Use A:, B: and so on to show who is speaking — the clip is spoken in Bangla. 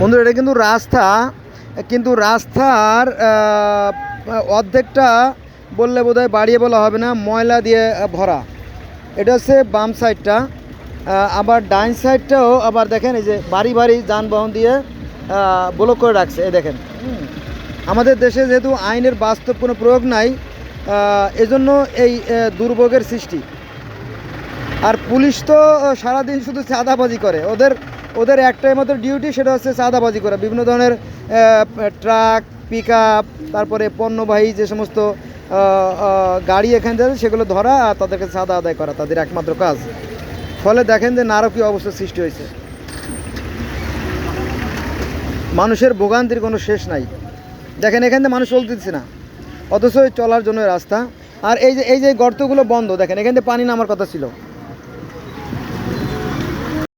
A: বন্ধু এটা কিন্তু রাস্তা। কিন্তু রাস্তার অর্ধেকটা বললে বোধহয় বাড়িয়ে বলা হবে না, ময়লা দিয়ে ভরা। এটা হচ্ছে বাম সাইডটা। আবার ডাইন সাইডটাও আবার দেখেন, এই যে বাড়ি বাড়ি যানবাহন দিয়ে ব্লক করে রাখছে, এই দেখেন। আমাদের দেশে যেহেতু আইনের বাস্তব কোনো প্রয়োগ নাই এজন্য এই দুর্ভোগের সৃষ্টি। আর পুলিশ তো সারাদিন শুধু চাঁদাবাজি করে। ওদের ওদের একটাই মাত্র ডিউটি সেটা হচ্ছে চাঁদাবাজি করা। বিভিন্ন ধরনের ট্রাক পিক তারপরে পণ্যবাহী যে সমস্ত গাড়ি এখানে যাচ্ছে সেগুলো ধরা আর তাদেরকে চাঁদা আদায় করা, তাদের একমাত্র কাজ। ফলে দেখেন যে নারকীয় অবস্থার সৃষ্টি হয়েছে। মানুষের ভোগান্তির কোনো শেষ নাই। দেখেন, এখান থেকে মানুষ চলতেছে না। অথচ চলার জন্য রাস্তা। আর এই যে এই যে গর্তগুলো বন্ধ, দেখেন, এখান থেকে পানি নামার কথা ছিল।